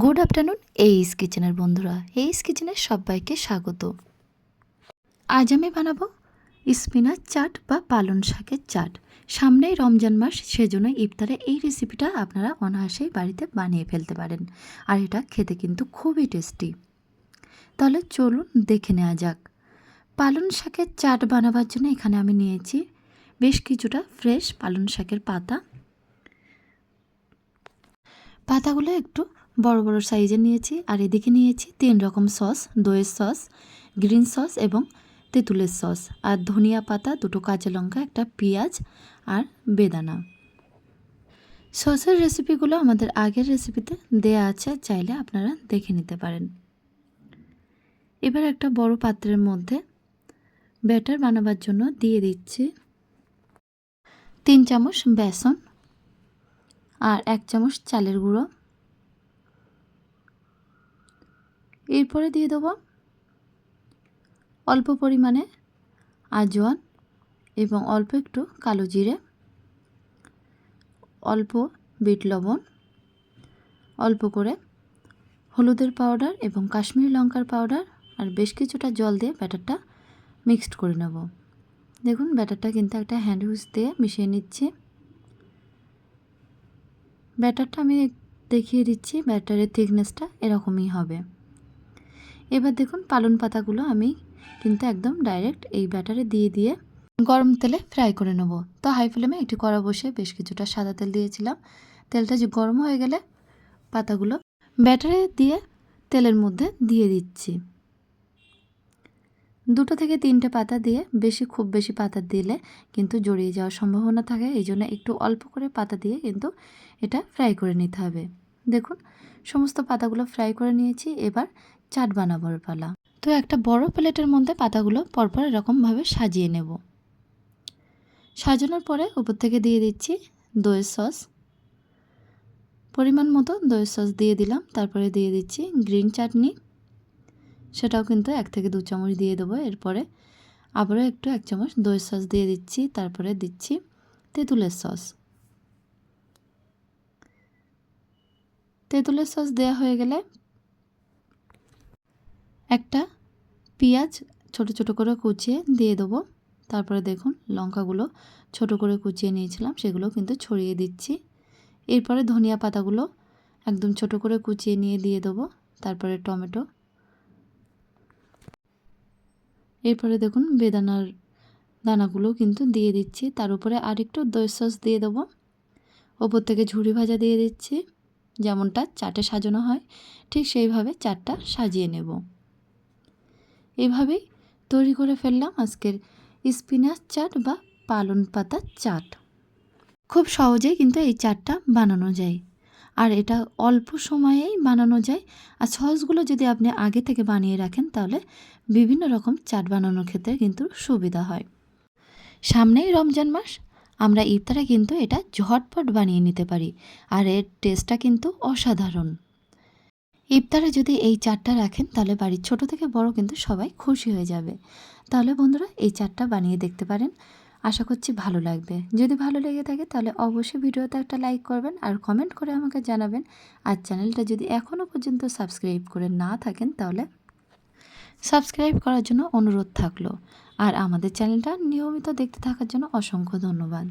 Good afternoon এইস কিচেনের বন্ধুরা। এইস কিচেনের সবাইকে স্বাগত। আজ আমি বানাবো স্পিনাচ চাট বা পালন শাকের চাট। সামনেই রমজান মাস সেজন্য ইফতারে এই রেসিপিটা আপনারা অনায়াসেই বাড়িতে বানিয়ে ফেলতে পারেন। আর এটা খেতে কিন্তু খুবই টেস্টি তাহলে চলুন দেখে নেওয়া যাক। পালন শাকের চাট বানাবার জন্য এখানে আমি নিয়েছি বেশ কিছুটা ফ্রেশ পালন শাকের পাতা। পাতাগুলো একটু বড় বড় সাইজের নিয়েছি আর এদিকে নিয়েছি তিন রকম সস, দইয়ের সস, গ্রিন সস এবং তেঁতুলের সস আর ধনিয়া পাতা, দুটো কাঁচা লঙ্কা, একটা পেঁয়াজ আর বেদানা। সসের রেসিপিগুলো আমাদের আগের রেসিপিতে দেয়া আছে, চাইলে আপনারা দেখে নিতে পারেন। এবার একটা বড় পাত্রের মধ্যে ব্যাটার বানাবার জন্য দিয়ে দিচ্ছি তিন চামচ বেসন আর এক চামচ চালের গুঁড়ো। এরপরে দিয়ে দেবো অল্প পরিমাণে আজওয়ান এবং অল্প একটু কালো জিরে, অল্প বিট লবণ, অল্প করে হলুদের পাউডার এবং কাশ্মীরি লঙ্কার পাউডার আর বেশ কিছুটা জল দিয়ে ব্যাটারটা মিক্সড করে নেব। দেখুন, ব্যাটারটা কিন্তু একটা হ্যান্ড হুইস দিয়ে মিশিয়ে নিচ্ছি। ব্যাটারটা আমি দেখিয়ে দিচ্ছি, ব্যাটারের থিকনেসটা এরকমই হবে। এবার দেখুন পালন পাতাগুলো আমি কিন্তু একদম ডাইরেক্ট এই ব্যাটারে দিয়ে দিয়ে গরম তেলে ফ্রাই করে নেব। তো হাই ফ্লেমে একটি কড়া বসে বেশ কিছুটা সাদা তেল দিয়েছিলাম। তেলটা যে গরম হয়ে গেলে পাতাগুলো ব্যাটারে দিয়ে তেলের মধ্যে দিয়ে দিচ্ছি। দুটো থেকে তিনটে পাতা দিয়ে বেশি, খুব বেশি পাতা দিলে কিন্তু জড়িয়ে যাওয়ার সম্ভাবনা থাকে। এই জন্য একটু অল্প করে পাতা দিয়ে কিন্তু এটা ফ্রাই করে নিতে হবে। দেখুন, সমস্ত পাতাগুলো ফ্রাই করে নিয়েছি, এবার চাট বানাবার পালা। তো একটা বড় প্লেটের মধ্যে পাতাগুলো পরপর এরকমভাবে সাজিয়ে নেব। সাজানোর পরে উপর থেকে দিয়ে দিচ্ছি দইয়ের সস। পরিমাণ মতো দইয়ের সস দিয়ে দিলাম, তারপরে দিয়ে দিচ্ছি গ্রিন চাটনি। সেটাও কিন্তু এক থেকে দু চামচ দিয়ে দেবো, এরপরে আবারও একটু এক চামচ দইয়ের সস দিয়ে দিচ্ছি, তারপরে দিচ্ছি তেঁতুলের সস। তেঁতুলের সস দেওয়া হয়ে গেলে একটা পেঁয়াজ ছোট ছোট করে কুচিয়ে দিয়ে দেবো। তারপরে দেখুন লঙ্কাগুলো ছোট করে কুচিয়ে নিয়েছিলাম, সেগুলো কিন্তু ছড়িয়ে দিচ্ছি। এরপরে ধনিয়া পাতাগুলো একদম ছোট করে কুচিয়ে নিয়ে দিয়ে দেবো, তারপরে টমেটো। এরপরে দেখুন বেদানার দানাগুলো কিন্তু দিয়ে দিচ্ছি, তার উপরে আরেকটু দই সস দিয়ে দেবো। ওপর থেকে ঝুড়ি ভাজা দিয়ে দিচ্ছি। যেমনটা চাটে সাজানো হয়, ঠিক সেইভাবে চাটটা সাজিয়ে নেব। এভাবেই তৈরি করে ফেললাম আজকের স্পিনাচ চাট বা পালন পাতা চাট। খুব সহজেই কিন্তু এই চাটটা বানানো যায়। আর এটা অল্প সময়েই বানানো যায়। আর সসগুলো যদি আপনি আগে থেকে বানিয়ে রাখেন তাহলে বিভিন্ন রকম চাট বানানোর ক্ষেত্রে কিন্তু সুবিধা হয়। সামনেই রমজান মাস আমরা ইফতারে কিন্তু এটা ঝটপট বানিয়ে নিতে পারি, আর এর টেস্টটা কিন্তু অসাধারণ। ইফতারে যদি এই চাটটা রাখেন, তাহলে বাড়ির ছোট থেকে বড় কিন্তু সবাই খুশি হয়ে যাবে। তাহলে বন্ধুরা, এই চাটটা বানিয়ে দেখতে পারেন। আশা করছি ভালো লাগবে। যদি ভালো লেগে থাকে, তাহলে অবশ্যই ভিডিওতে একটা লাইক করবেন আর কমেন্ট করে আমাকে জানাবেন। আর চ্যানেলটা যদি এখনও পর্যন্ত সাবস্ক্রাইব করে না থাকেন, তাহলে সাবস্ক্রাইব করার জন্য অনুরোধ থাকল। আর আমাদের চ্যানেলটা নিয়মিত দেখতে থাকার জন্য অসংখ্য ধন্যবাদ।